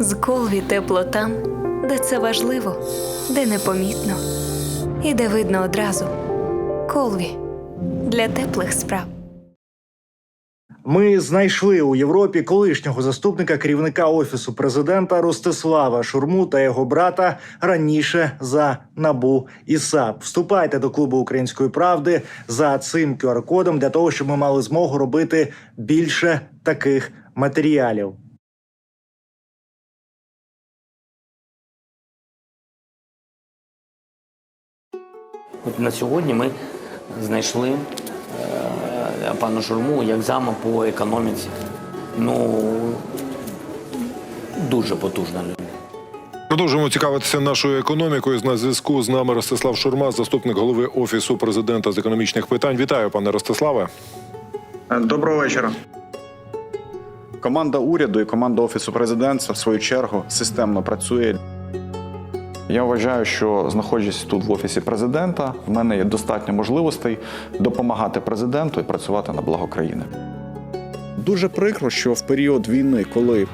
З Колві тепло там, де це важливо, де непомітно і де видно одразу. Колві для теплих справ. Ми знайшли у Європі колишнього заступника керівника офісу президента Ростислава Шурму та його брата раніше за набу і САП. Вступайте до клубу української правди за цим QR-кодом для того, щоб ми мали змогу робити більше таких матеріалів. От на сьогодні ми знайшли е, пана Шурму як зама по економіці. Ну дуже потужна людина. Продовжуємо цікавитися нашою економікою. На зв'язку з нами Ростислав Шурма, заступник голови офісу президента з економічних питань. Вітаю, пане Ростиславе. Доброго вечора. Команда уряду і команда офісу президента в свою чергу системно працює. Я вважаю, що знаходячись тут в офісі президента, в мене є достатньо можливостей допомагати президенту і працювати на благо країни. Дуже прикро, що в період війни, коли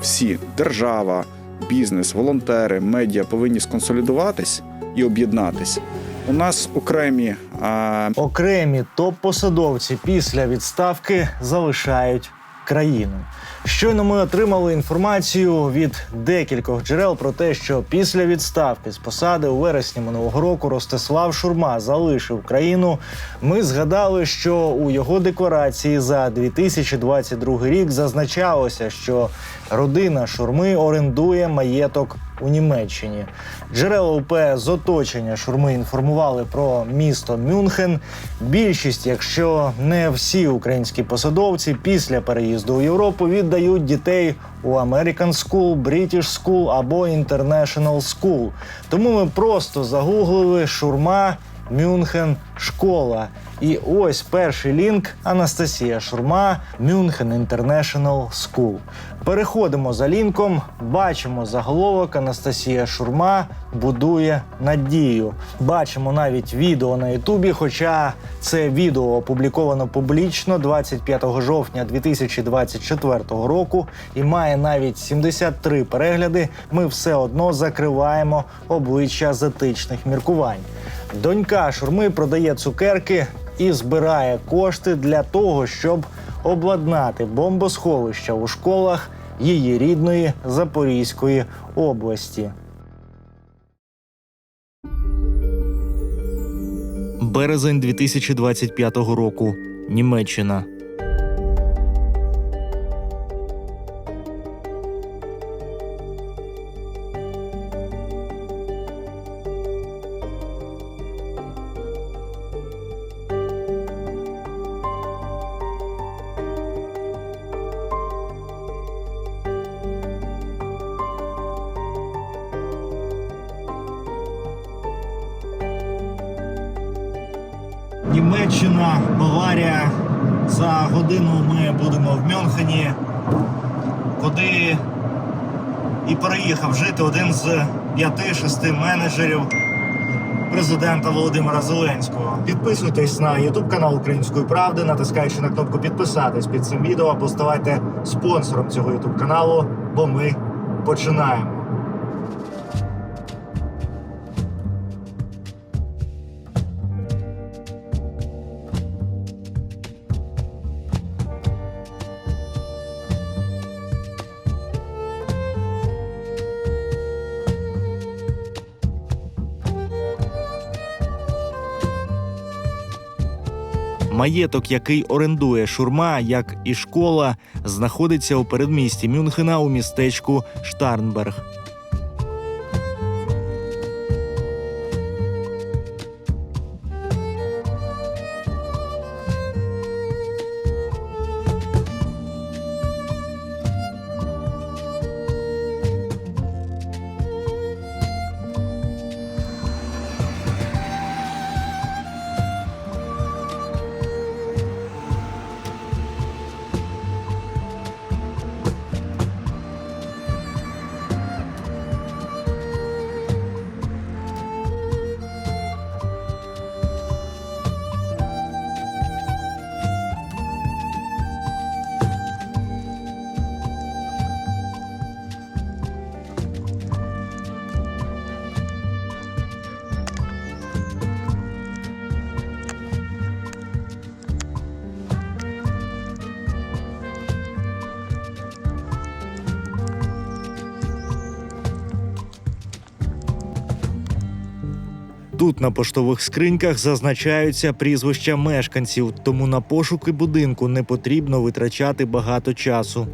всі держава, бізнес, волонтери, медіа повинні сконсолідуватись і об'єднатись, у нас окремі а, Окремі топ-посадовці після відставки залишають країну. Щойно ми отримали інформацію від декількох джерел про те, що після відставки з посади у вересні минулого року Ростислав Шурма залишив країну. Ми згадали, що у його декларації за 2022 рік зазначалося, що родина Шурми орендує маєток у Німеччині. Джерела УП з оточення Шурми інформували про місто Мюнхен. Більшість, якщо не всі українські посадовці, після переїзду у Європу віддають дітей у American School, British School або International School. Тому ми просто загуглили Шурма. Мюнхен школа. І ось перший лінк Анастасія Шурма Мюнхен International School. Переходимо за лінком, бачимо заголовок Анастасія Шурма будує надію. Бачимо навіть відео на Ютубі, хоча це відео опубліковано публічно 25 жовтня 2024 року і має навіть 73 перегляди. Ми все одно закриваємо обличчя з етичних міркувань. Донька Шурми продає цукерки і збирає кошти для того, щоб обладнати бомбосховища у школах її рідної Запорізької області. Березень 2025 року. Німеччина, За годину ми будемо в Мюнхені, куди і переїхав жити один з п'яти-шести менеджерів президента Володимира Зеленського. Підписуйтесь на YouTube канал Української правди, натискаючи на кнопку підписатись під цим відео, або ставайте спонсором цього YouTube каналу, бо ми починаємо. Маєток, який орендує шурма, як і школа, знаходиться у передмісті Мюнхена у містечку Штарнберг. Тут на поштових скриньках зазначаються прізвища мешканців, тому на пошуки будинку не потрібно витрачати багато часу.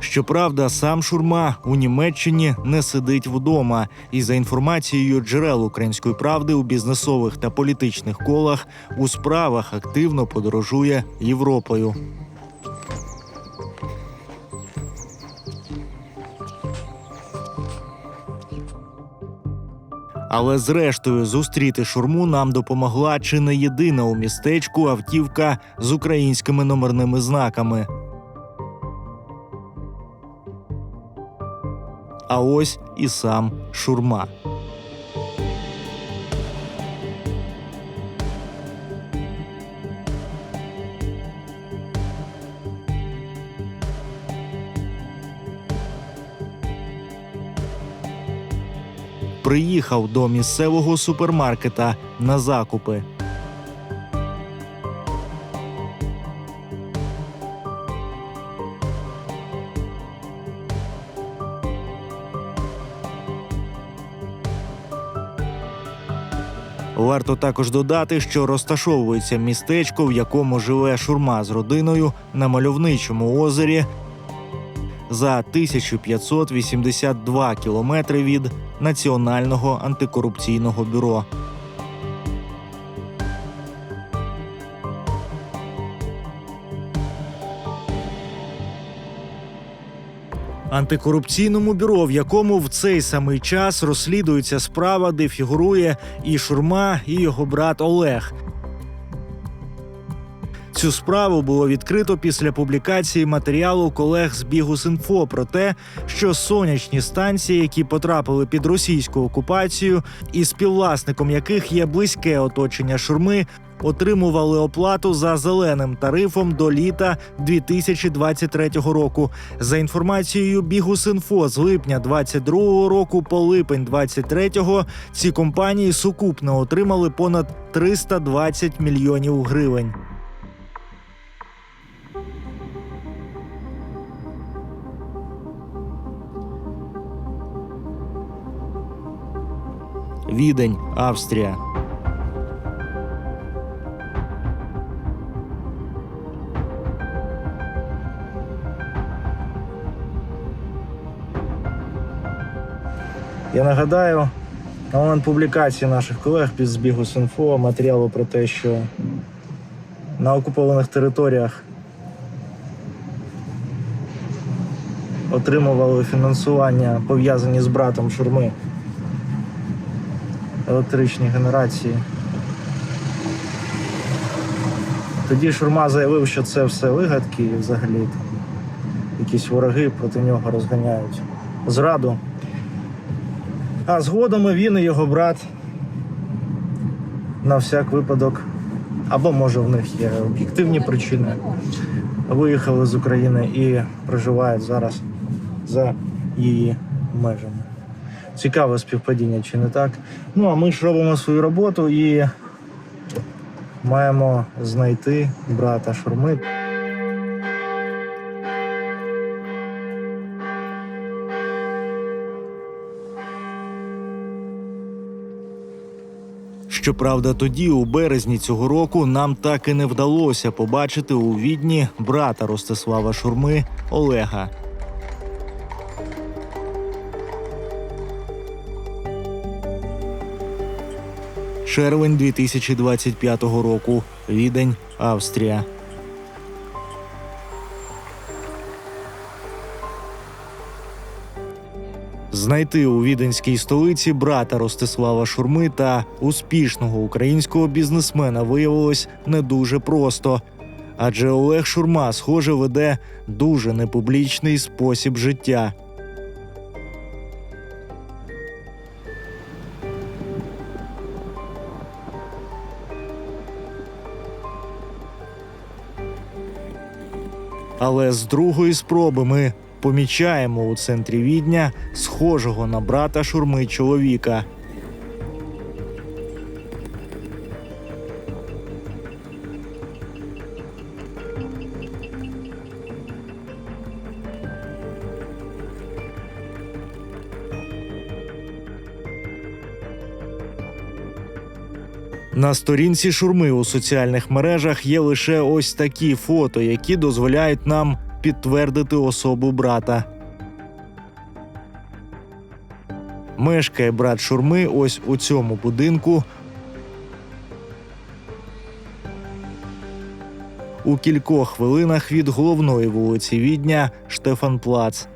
Щоправда, сам Шурма у Німеччині не сидить вдома, і за інформацією джерел української правди у бізнесових та політичних колах у справах активно подорожує Європою. Але зрештою зустріти шурму нам допомогла чи не єдина у містечку автівка з українськими номерними знаками. А ось і сам шурма. Приїхав до місцевого супермаркета на закупи. Варто також додати, що розташовується містечко, в якому живе шурма з родиною на мальовничому озері за 1582 кілометри від Національного антикорупційного бюро. Антикорупційному бюро, в якому в цей самий час розслідується справа, де фігурує і Шурма, і його брат Олег. Цю справу було відкрито після публікації матеріалу колег з Бігус.Інфо про те, що сонячні станції, які потрапили під російську окупацію, і співвласником яких є близьке оточення шурми, отримували оплату за зеленим тарифом до літа 2023 року. За інформацією Бігус.Інфо, з липня 22 року по липень 23 ці компанії сукупно отримали понад 320 мільйонів гривень. Відень, Австрія. Я нагадаю, на момент публікації наших колег під збігу Синфо матеріалу про те, що на окупованих територіях отримували фінансування пов'язані з братом Шурми електричні генерації. Тоді Шурма заявив, що це все вигадки і взагалі якісь вороги проти нього розганяють зраду. А згодом він і його брат на всяк випадок, або може в них є об'єктивні причини, виїхали з України і проживають зараз за її межами. Цікаве співпадіння, чи не так? Ну а ми ж робимо свою роботу і маємо знайти брата Шурми. Щоправда, тоді, у березні цього року, нам так і не вдалося побачити у відні брата Ростислава Шурми Олега. Червень 2025 року. Відень, Австрія. Знайти у віденській столиці брата Ростислава Шурми та успішного українського бізнесмена виявилось не дуже просто. Адже Олег Шурма, схоже, веде дуже непублічний спосіб життя. Але з другої спроби ми помічаємо у центрі відня схожого на брата шурми чоловіка. На сторінці шурми у соціальних мережах є лише ось такі фото, які дозволяють нам підтвердити особу брата. Мешкає брат шурми ось у цьому будинку. У кількох хвилинах від головної вулиці Відня Штефанплац.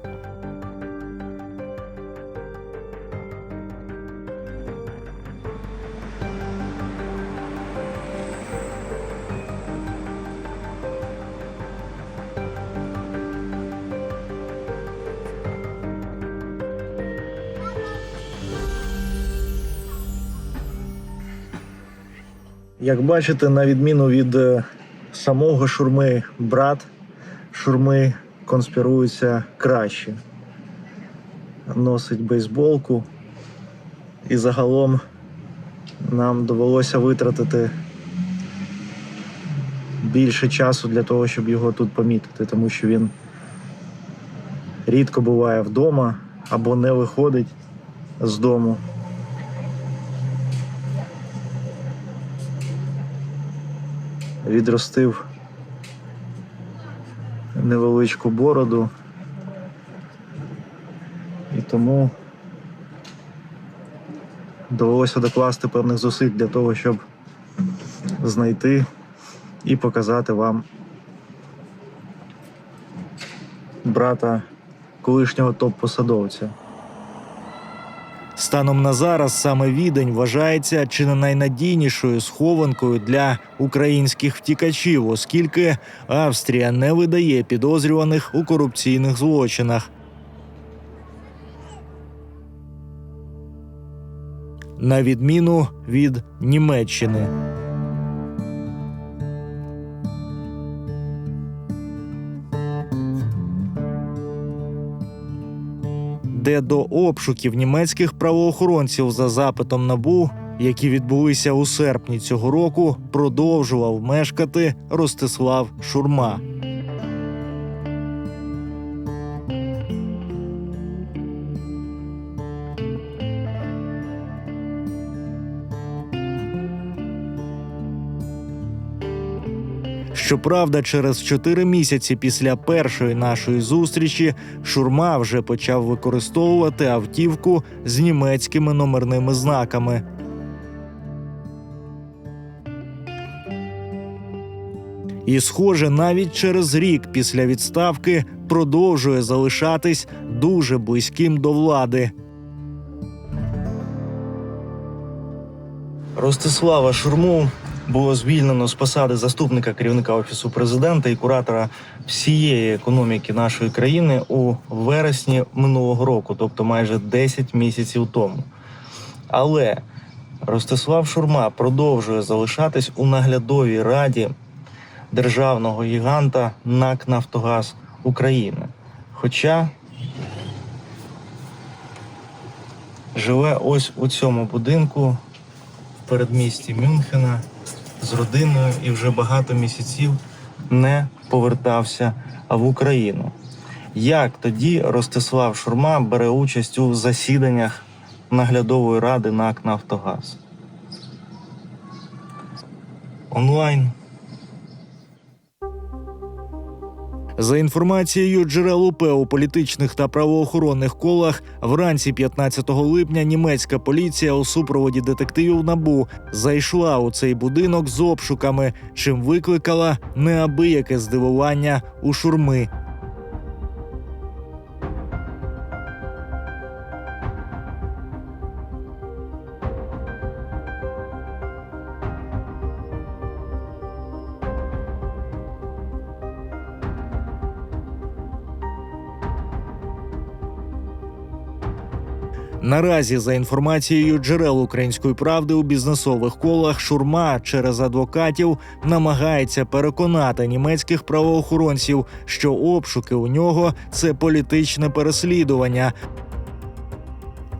Як бачите, на відміну від е, самого шурми, брат шурми конспірується краще. Носить бейсболку. І загалом нам довелося витратити більше часу для того, щоб його тут помітити, тому що він рідко буває вдома або не виходить з дому. Відростив невеличку бороду. І тому довелося докласти певних зусиль для того, щоб знайти і показати вам брата колишнього топ-посадовця. Станом на зараз саме відень вважається чи не найнадійнішою схованкою для українських втікачів, оскільки Австрія не видає підозрюваних у корупційних злочинах. На відміну від Німеччини. Де до обшуків німецьких правоохоронців за запитом набу, які відбулися у серпні цього року, продовжував мешкати Ростислав Шурма. Щоправда, через чотири місяці після першої нашої зустрічі Шурма вже почав використовувати автівку з німецькими номерними знаками. І, схоже, навіть через рік після відставки продовжує залишатись дуже близьким до влади. Ростислава Шурму було звільнено з посади заступника керівника офісу президента і куратора всієї економіки нашої країни у вересні минулого року, тобто майже 10 місяців тому. Але Ростислав Шурма продовжує залишатись у наглядовій раді державного гіганта НАК Нафтогаз України. Хоча живе ось у цьому будинку в передмісті Мюнхена з родиною і вже багато місяців не повертався в Україну. Як тоді Ростислав Шурма бере участь у засіданнях наглядової ради НАК Нафтогаз? Онлайн. За інформацією джерел УП у політичних та правоохоронних колах, вранці 15 липня німецька поліція у супроводі детективів набу зайшла у цей будинок з обшуками, чим викликала неабияке здивування у шурми. Наразі, за інформацією джерел української правди у бізнесових колах, шурма через адвокатів намагається переконати німецьких правоохоронців, що обшуки у нього це політичне переслідування.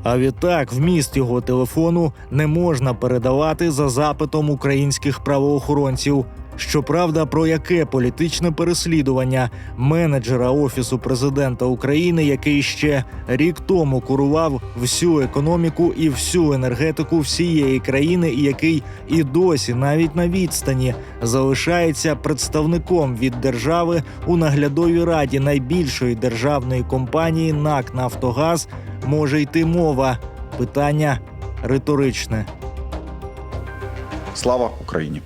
А відтак, вміст його телефону не можна передавати за запитом українських правоохоронців. Щоправда, про яке політичне переслідування менеджера офісу президента України, який ще рік тому курував всю економіку і всю енергетику всієї країни, і який і досі, навіть на відстані, залишається представником від держави у наглядовій раді найбільшої державної компанії НАК Нафтогаз, може йти мова. Питання риторичне. Слава Україні!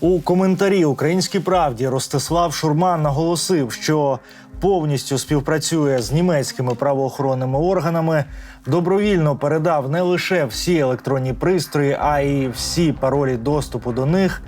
У коментарі Українській правді Ростислав Шурман наголосив, що повністю співпрацює з німецькими правоохоронними органами, добровільно передав не лише всі електронні пристрої, а й всі паролі доступу до них.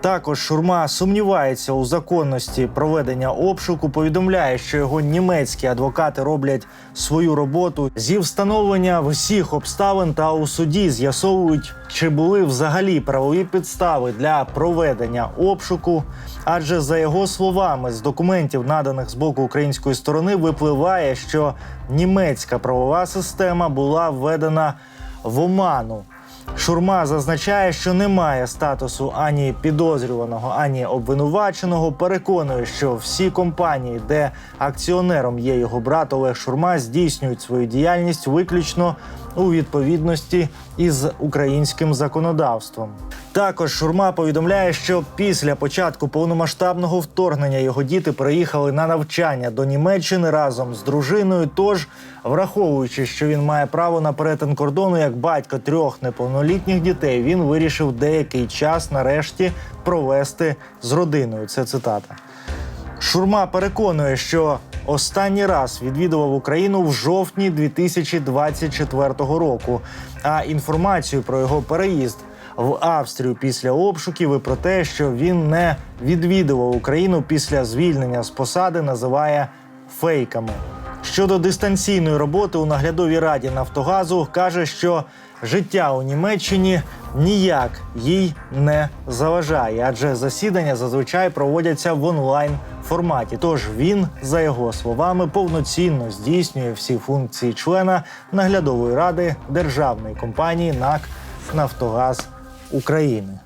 Також Шурма сумнівається у законності проведення обшуку. Повідомляє, що його німецькі адвокати роблять свою роботу зі встановлення всіх обставин та у суді з'ясовують, чи були взагалі правові підстави для проведення обшуку. Адже за його словами, з документів, наданих з боку української сторони, випливає, що німецька правова система була введена в оману. Шурма зазначає, що немає статусу ані підозрюваного, ані обвинуваченого. Переконує, що всі компанії, де акціонером є його брат Олег Шурма, здійснюють свою діяльність виключно у відповідності із українським законодавством. Також Шурма повідомляє, що після початку повномасштабного вторгнення його діти приїхали на навчання до Німеччини разом з дружиною. Тож, враховуючи, що він має право на перетин кордону як батько трьох неповнолітніх дітей, він вирішив деякий час нарешті провести з родиною. Це цитата. Шурма переконує, що останній раз відвідував Україну в жовтні 2024 року. А інформацію про його переїзд в Австрію після обшуків і про те, що він не відвідував Україну після звільнення з посади, називає фейками. Щодо дистанційної роботи у наглядовій раді Нафтогазу каже, що життя у Німеччині ніяк їй не заважає, адже засідання зазвичай проводяться в онлайн форматі. Тож він, за його словами, повноцінно здійснює всі функції члена наглядової ради державної компанії НАК Нафтогаз України.